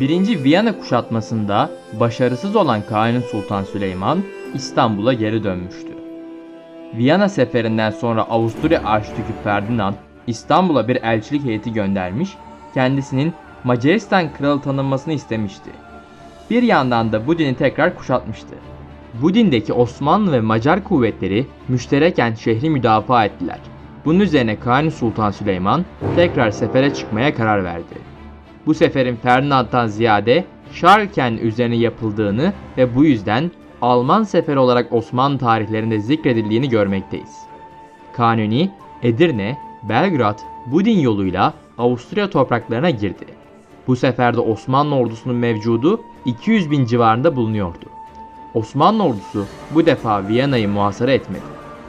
1. Viyana kuşatmasında başarısız olan Kanuni Sultan Süleyman İstanbul'a geri dönmüştü. Viyana seferinden sonra Avusturya Arşidükü Ferdinand İstanbul'a bir elçilik heyeti göndermiş, kendisinin Macaristan kralı tanınmasını istemişti. Bir yandan da bu dini tekrar kuşatmıştı. Bu dindeki Osmanlı ve Macar kuvvetleri müştereken şehri müdafaa ettiler. Bunun üzerine Kanuni Sultan Süleyman tekrar sefere çıkmaya karar verdi. Bu seferin Ferdinand'dan ziyade Scharken üzerine yapıldığını ve bu yüzden Alman seferi olarak Osmanlı tarihlerinde zikredildiğini görmekteyiz. Kanuni, Edirne, Belgrad, Budin yoluyla Avusturya topraklarına girdi. Bu seferde Osmanlı ordusunun mevcudu 200 bin civarında bulunuyordu. Osmanlı ordusu bu defa Viyana'yı muhasara etmedi.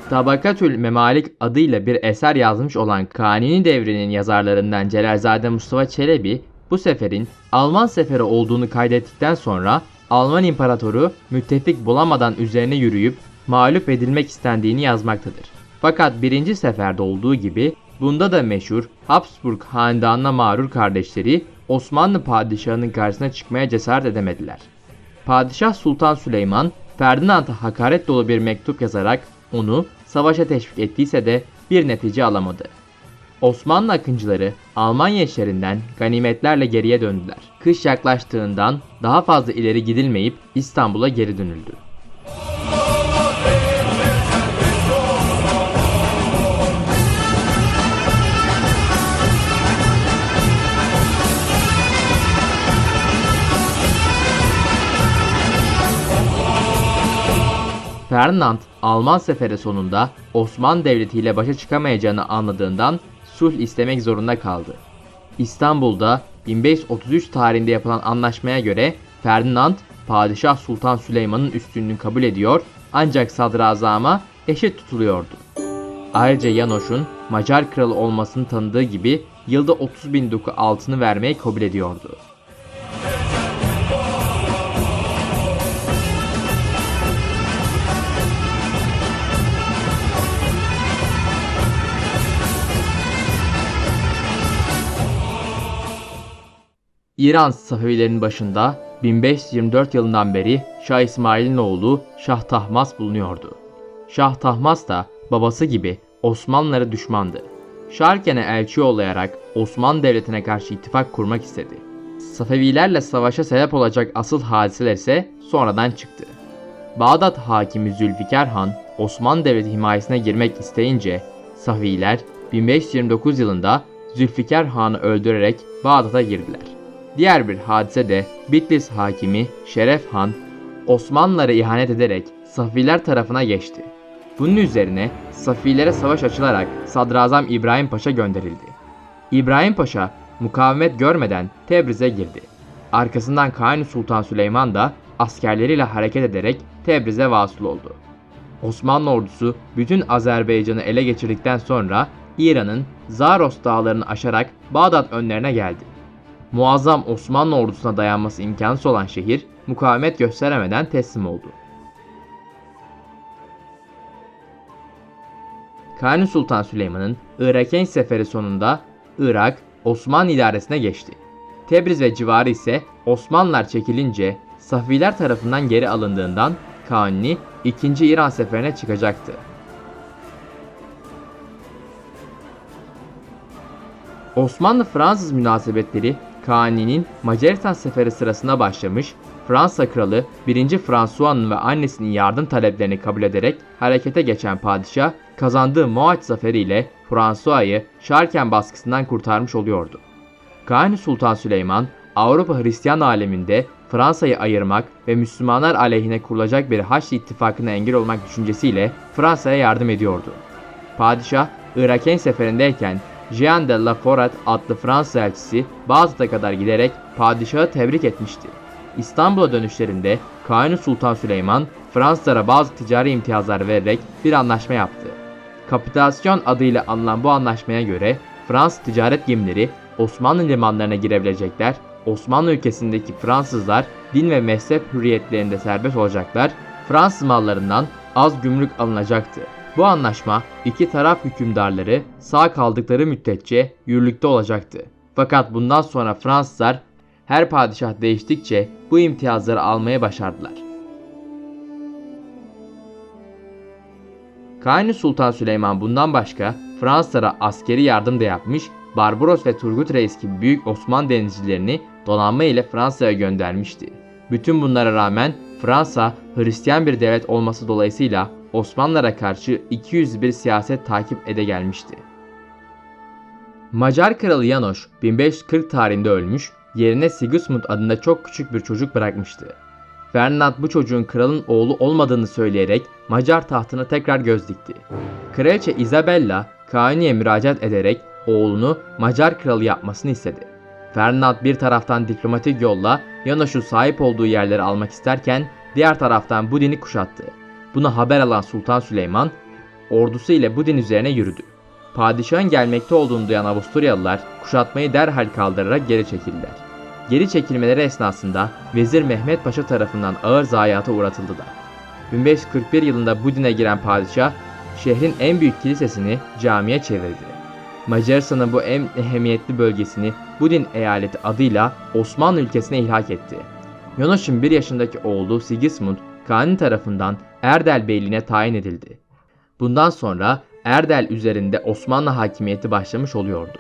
Tabakatül Memalik adıyla bir eser yazmış olan Kanuni devrinin yazarlarından Celalzade Mustafa Çelebi bu seferin Alman seferi olduğunu kaydettikten sonra Alman imparatoru müttefik bulamadan üzerine yürüyüp mağlup edilmek istendiğini yazmaktadır. Fakat birinci seferde olduğu gibi bunda da meşhur Habsburg hanedanına mağrur kardeşleri Osmanlı padişahının karşısına çıkmaya cesaret edemediler. Padişah Sultan Süleyman Ferdinand'a hakaret dolu bir mektup yazarak onu savaşa teşvik ettiyse de bir netice alamadı. Osmanlı akıncıları Almanya işlerinden ganimetlerle geriye döndüler. Kış yaklaştığından daha fazla ileri gidilmeyip İstanbul'a geri dönüldü. Ferdinand Alman seferi sonunda Osmanlı Devleti ile başa çıkamayacağını anladığından sulh istemek zorunda kaldı. İstanbul'da 1533 tarihinde yapılan anlaşmaya göre Ferdinand Padişah Sultan Süleyman'ın üstünlüğünü kabul ediyor ancak sadrazama eşit tutuluyordu. Ayrıca Yanoş'un Macar kralı olmasını tanıdığı gibi yılda 30 bin duku altını vermeyi kabul ediyordu. İran Safevilerin başında 1524 yılından beri Şah İsmail'in oğlu Şah Tahmas bulunuyordu. Şah Tahmas da babası gibi Osmanlılara düşmandı. Şarken'e elçi yollayarak Osmanlı Devleti'ne karşı ittifak kurmak istedi. Safevilerle savaşa sebep olacak asıl hadiseler ise sonradan çıktı. Bağdat hakimi Zülfikar Han Osmanlı Devleti himayesine girmek isteyince Safeviler 1529 yılında Zülfikar Han'ı öldürerek Bağdat'a girdiler. Diğer bir hadise de Bitlis hakimi Şeref Han Osmanlılara ihanet ederek Safiler tarafına geçti. Bunun üzerine Safilere savaş açılarak Sadrazam İbrahim Paşa gönderildi. İbrahim Paşa mukavemet görmeden Tebriz'e girdi. Arkasından Kanuni Sultan Süleyman da askerleriyle hareket ederek Tebriz'e vasıl oldu. Osmanlı ordusu bütün Azerbaycan'ı ele geçirdikten sonra İran'ın Zaros dağlarını aşarak Bağdat önlerine geldi muazzam Osmanlı ordusuna dayanması imkansız olan şehir mukavemet gösteremeden teslim oldu. Kanuni Sultan Süleyman'ın Irak'en seferi sonunda Irak Osmanlı idaresine geçti. Tebriz ve civarı ise Osmanlılar çekilince Safiler tarafından geri alındığından Kanuni 2. İran seferine çıkacaktı. Osmanlı-Fransız münasebetleri Kanuni'nin Macaristan seferi sırasında başlamış, Fransa kralı 1. François'ın ve annesinin yardım taleplerini kabul ederek harekete geçen padişah kazandığı Moaç zaferiyle François'ı Şarken baskısından kurtarmış oluyordu. Kanuni Sultan Süleyman Avrupa Hristiyan aleminde Fransa'yı ayırmak ve Müslümanlar aleyhine kurulacak bir Haçlı ittifakına engel olmak düşüncesiyle Fransa'ya yardım ediyordu. Padişah Iraken seferindeyken Jean de la Foret adlı Fransız elçisi Bağdat'a kadar giderek padişahı tebrik etmişti. İstanbul'a dönüşlerinde Kanuni Sultan Süleyman Fransızlara bazı ticari imtiyazlar vererek bir anlaşma yaptı. Kapitülasyon adıyla anılan bu anlaşmaya göre Fransız ticaret gemileri Osmanlı limanlarına girebilecekler, Osmanlı ülkesindeki Fransızlar din ve mezhep hürriyetlerinde serbest olacaklar, Fransız mallarından az gümrük alınacaktı. Bu anlaşma iki taraf hükümdarları sağ kaldıkları müddetçe yürürlükte olacaktı. Fakat bundan sonra Fransızlar her padişah değiştikçe bu imtiyazları almaya başardılar. Kanuni Sultan Süleyman bundan başka Fransızlara askeri yardım da yapmış, Barbaros ve Turgut Reis gibi büyük Osmanlı denizcilerini donanma ile Fransa'ya göndermişti. Bütün bunlara rağmen Fransa Hristiyan bir devlet olması dolayısıyla Osmanlılara karşı 201 siyaset takip ede gelmişti. Macar kralı Janosch 1540 tarihinde ölmüş, yerine Sigismund adında çok küçük bir çocuk bırakmıştı. Ferdinand bu çocuğun kralın oğlu olmadığını söyleyerek Macar tahtına tekrar göz dikti. Kraliçe Isabella Kanuni'ye müracaat ederek oğlunu Macar kralı yapmasını istedi. Ferdinand bir taraftan diplomatik yolla Janosch'u sahip olduğu yerleri almak isterken diğer taraftan Budin'i kuşattı. Buna haber alan Sultan Süleyman ordusu ile Budin üzerine yürüdü. Padişahın gelmekte olduğunu duyan Avusturyalılar kuşatmayı derhal kaldırarak geri çekildiler. Geri çekilmeleri esnasında Vezir Mehmet Paşa tarafından ağır zayiata uğratıldılar. 1541 yılında Budin'e giren padişah şehrin en büyük kilisesini camiye çevirdi. Macaristan'ın bu en ehemmiyetli bölgesini Budin eyaleti adıyla Osmanlı ülkesine ilhak etti. Yonoş'un bir yaşındaki oğlu Sigismund Kanuni tarafından Erdel Beyliğine tayin edildi. Bundan sonra Erdel üzerinde Osmanlı hakimiyeti başlamış oluyordu.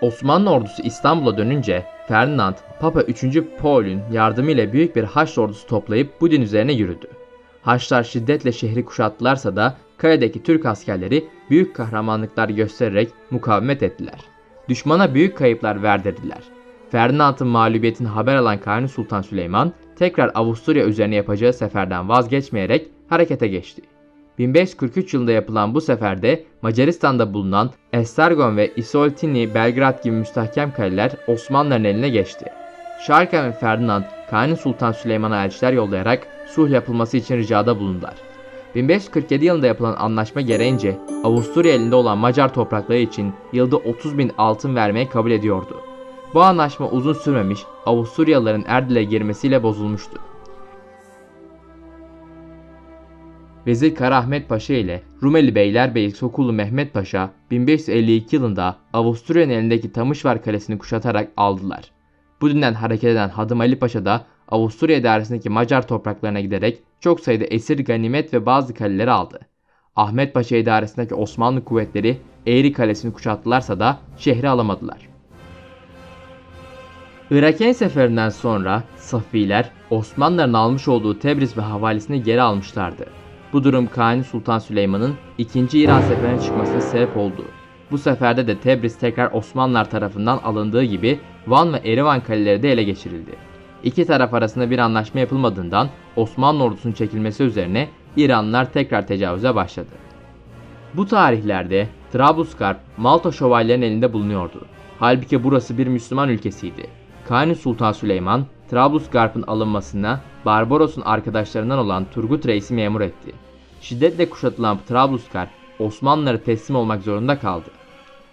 Osmanlı ordusu İstanbul'a dönünce Ferdinand, Papa 3. Paul'ün yardımıyla büyük bir Haçlı ordusu toplayıp Budin üzerine yürüdü. Haçlar şiddetle şehri kuşattılarsa da kaledeki Türk askerleri büyük kahramanlıklar göstererek mukavemet ettiler. Düşmana büyük kayıplar verdirdiler. Ferdinand'ın mağlubiyetini haber alan Kanuni Sultan Süleyman tekrar Avusturya üzerine yapacağı seferden vazgeçmeyerek harekete geçti. 1543 yılında yapılan bu seferde Macaristan'da bulunan Estargon ve Isoltini, Belgrad gibi müstahkem kaleler Osmanlıların eline geçti. Şarkan ve Ferdinand, Kanuni Sultan Süleyman'a elçiler yollayarak sulh yapılması için ricada bulundular. 1547 yılında yapılan anlaşma gereğince Avusturya elinde olan Macar toprakları için yılda 30 bin altın vermeyi kabul ediyordu. Bu anlaşma uzun sürmemiş, Avusturyalıların Erdil'e girmesiyle bozulmuştu. Vezir Karahmet Paşa ile Rumeli Beylerbeyi Sokulu Mehmet Paşa 1552 yılında Avusturya'nın elindeki Tamışvar Kalesi'ni kuşatarak aldılar. Bu dünden hareket eden Hadım Ali Paşa da Avusturya idaresindeki Macar topraklarına giderek çok sayıda esir ganimet ve bazı kaleleri aldı. Ahmet Paşa idaresindeki Osmanlı kuvvetleri Eğri Kalesi'ni kuşattılarsa da şehri alamadılar. Iraken seferinden sonra Safiler Osmanlıların almış olduğu Tebriz ve havalisini geri almışlardı. Bu durum Kanuni Sultan Süleyman'ın 2. İran seferine çıkmasına sebep oldu. Bu seferde de Tebriz tekrar Osmanlılar tarafından alındığı gibi Van ve Erivan kaleleri de ele geçirildi. İki taraf arasında bir anlaşma yapılmadığından Osmanlı ordusunun çekilmesi üzerine İranlılar tekrar tecavüze başladı. Bu tarihlerde Trablusgarp Malta şövalyelerinin elinde bulunuyordu. Halbuki burası bir Müslüman ülkesiydi. Kanuni Sultan Süleyman, Trablusgarp'ın alınmasına Barbaros'un arkadaşlarından olan Turgut Reis'i memur etti. Şiddetle kuşatılan Trablusgarp, Osmanlılara teslim olmak zorunda kaldı.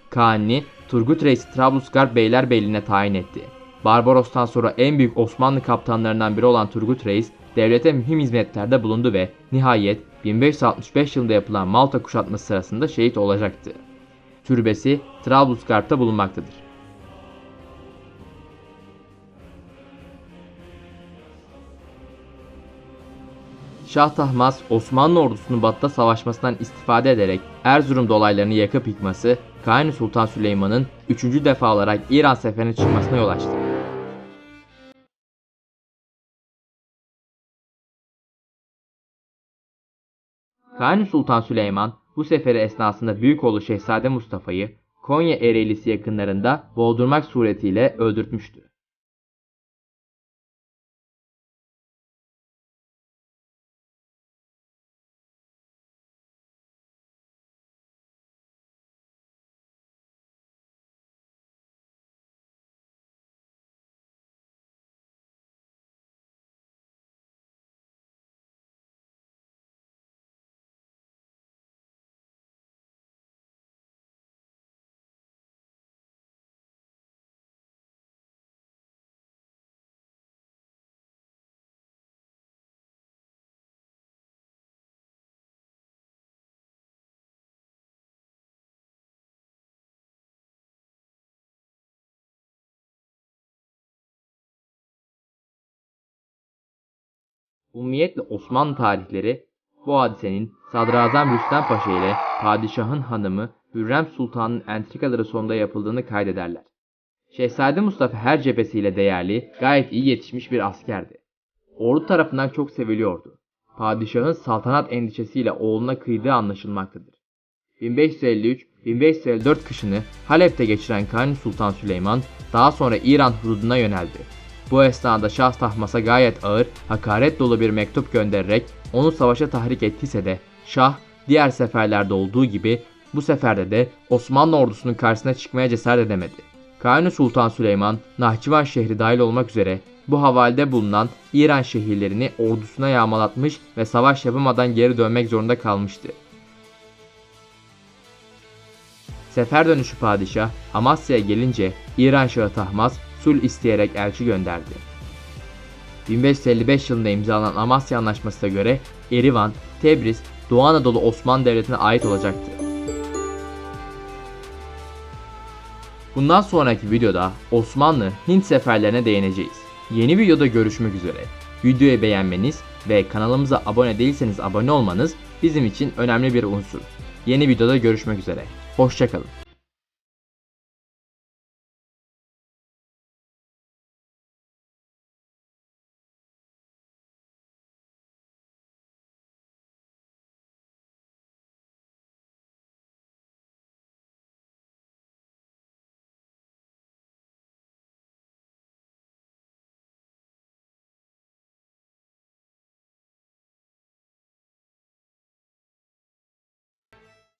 Kanuni, Turgut Reis'i Trablusgarp Beylerbeyliğine tayin etti. Barbaros'tan sonra en büyük Osmanlı kaptanlarından biri olan Turgut Reis, devlete mühim hizmetlerde bulundu ve nihayet 1565 yılında yapılan Malta kuşatması sırasında şehit olacaktı. Türbesi Trablusgarp'ta bulunmaktadır. Şah Tahmas Osmanlı ordusunun batıda savaşmasından istifade ederek Erzurum dolaylarını yakıp yıkması, Kanuni Sultan Süleyman'ın 3. defa olarak İran seferine çıkmasına yol açtı. Kanuni Sultan Süleyman bu seferi esnasında büyük oğlu Şehzade Mustafa'yı Konya Ereğlisi yakınlarında boğdurmak suretiyle öldürtmüştü. Ummiyetle Osmanlı tarihleri bu hadisenin Sadrazam Rüstem Paşa ile padişahın hanımı Hürrem Sultan'ın entrikaları sonunda yapıldığını kaydederler. Şehzade Mustafa her cephesiyle değerli, gayet iyi yetişmiş bir askerdi. Ordu tarafından çok seviliyordu. Padişahın saltanat endişesiyle oğluna kıydığı anlaşılmaktadır. 1553-1554 kışını Halep'te geçiren Kanuni Sultan Süleyman daha sonra İran hududuna yöneldi. Bu esnada Şah Tahmas'a gayet ağır, hakaret dolu bir mektup göndererek onu savaşa tahrik ettiyse de Şah diğer seferlerde olduğu gibi bu seferde de Osmanlı ordusunun karşısına çıkmaya cesaret edemedi. Kanuni Sultan Süleyman, Nahçıvan şehri dahil olmak üzere bu havalde bulunan İran şehirlerini ordusuna yağmalatmış ve savaş yapamadan geri dönmek zorunda kalmıştı. Sefer dönüşü padişah Amasya'ya gelince İran Şahı Tahmas sulh isteyerek elçi gönderdi. 1555 yılında imzalanan Amasya Anlaşması'na göre Erivan, Tebriz, Doğu Anadolu Osmanlı Devleti'ne ait olacaktı. Bundan sonraki videoda Osmanlı Hint seferlerine değineceğiz. Yeni videoda görüşmek üzere. Videoyu beğenmeniz ve kanalımıza abone değilseniz abone olmanız bizim için önemli bir unsur. Yeni videoda görüşmek üzere. Hoşçakalın.